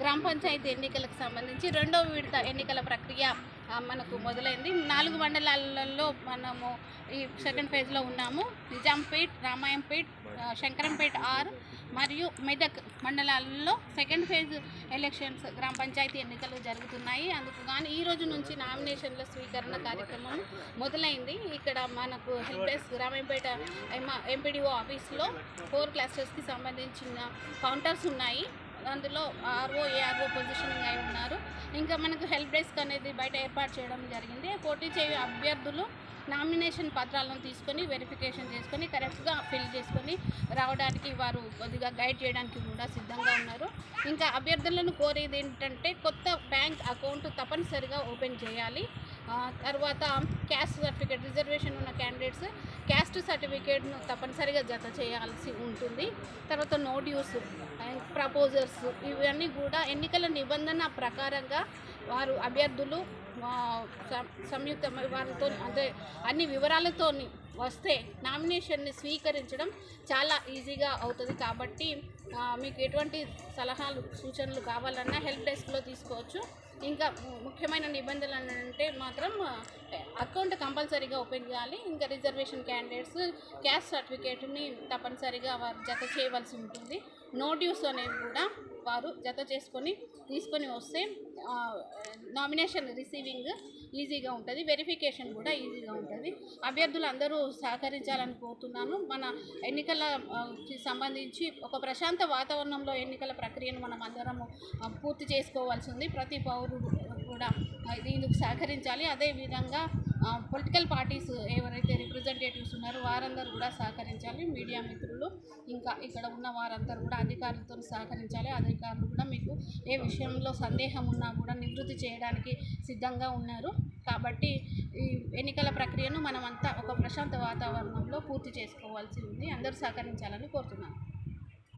గ్రామ పంచాయతీ ఎన్నికలకు సంబంధించి రెండో విడత ఎన్నికల ప్రక్రియ మనకు మొదలైంది. నాలుగు మండలాలలో మనము ఈ సెకండ్ ఫేజ్లో ఉన్నాము. నిజాంపేట్ రామాయంపేట్ శంకరంపేట్ ఆర్ మరియు మెదక్ మండలాల్లో సెకండ్ ఫేజ్ ఎలక్షన్స్ గ్రామ పంచాయతీ ఎన్నికలు జరుగుతున్నాయి. అందుకు కానీ ఈ రోజు నుంచి నామినేషన్ల స్వీకరణ కార్యక్రమం మొదలైంది. ఇక్కడ మనకు హెల్ప్ డెస్క్ రామాయంపేట ఎంపీడీఓ ఆఫీస్లో ఫోర్ క్లాస్టర్స్కి సంబంధించిన కౌంటర్స్ ఉన్నాయి. అందులో ఆర్ఓ ఏఆర్ఓ పొజిషనింగ్ అయి ఉన్నారు. ఇంకా మనకు హెల్ప్ డెస్క్ అనేది బయట ఏర్పాటు చేయడం జరిగింది. పోటీ చేయు అభ్యర్థులు నామినేషన్ పత్రాలను తీసుకొని వెరిఫికేషన్ చేసుకొని కరెక్ట్గా ఫిల్ చేసుకొని రావడానికి వారు కొద్దిగా గైడ్ చేయడానికి కూడా సిద్ధంగా ఉన్నారు. ఇంకా అభ్యర్థులను కోరేది ఏంటంటే కొత్త బ్యాంక్ అకౌంట్ తప్పనిసరిగా ఓపెన్ చేయాలి. తర్వాత క్యాస్ట్ సర్టిఫికేట్ రిజర్వేషన్ ఉన్న క్యాండిడేట్స్ క్యాస్ట్ సర్టిఫికేట్ను తప్పనిసరిగా జత చేయాల్సి ఉంటుంది. తర్వాత నో డ్యూస్ ప్రపోజర్స్ ఇవన్నీ కూడా ఎన్నికల నిబంధన ప్రకారంగా వారు అభ్యర్థులు సంయుక్త వారితో అంటే అన్ని వివరాలతో వస్తే నామినేషన్ని స్వీకరించడం చాలా ఈజీగా అవుతుంది కాబట్టి మీకు ఎటువంటి సలహాలు సూచనలు కావాలన్నా హెల్ప్ డెస్క్లో తీసుకోవచ్చు. ఇంకా ము- ముఖ్యమైన నిబంధనలు అంటే మాత్రం అకౌంట్ కంపల్సరీగా ఓపెన్ చేయాలి. ఇంకా రిజర్వేషన్ క్యాండిడేట్స్ క్యాస్ట్ సర్టిఫికేట్ని తప్పనిసరిగా వారు జత చేయవలసి ఉంటుంది. నో డ్యూస్ అనేవి కూడా వారు జత చేసుకొని తీసుకొని వస్తే నామినేషన్ రిసీవింగ్ ఈజీగా ఉంటుంది. వెరిఫికేషన్ కూడా ఈజీగా ఉంటుంది. అభ్యర్థులు అందరూ సహకరించాలని కోరుతున్నాను. మన ఎన్నికల సంబంధించి ఒక ప్రశాంత వాతావరణంలో ఎన్నికల ప్రక్రియను మనం అందరము పూర్తి చేసుకోవాల్సి ఉంది. ప్రతి పౌరుడు కూడా దీనికి సహకరించాలి. అదేవిధంగా పొలిటికల్ పార్టీస్ ఎవరైతే రిప్రజెంటేటివ్స్ ఉన్నారో వారందరూ కూడా సహకరించాలి. మీడియా మిత్రులు ఇంకా ఇక్కడ ఉన్న వారందరూ కూడా అధికారులతో సహకరించాలి. అధికారులు కూడా మీకు ఏ విషయంలో సందేహం ఉన్నా కూడా నివృత్తి చేయడానికి సిద్ధంగా ఉన్నారు కాబట్టి ఈ ఎన్నికల ప్రక్రియను మనమంతా ఒక ప్రశాంత వాతావరణంలో పూర్తి చేసుకోవాల్సి ఉంది. అందరూ సహకరించాలని కోరుతున్నాను.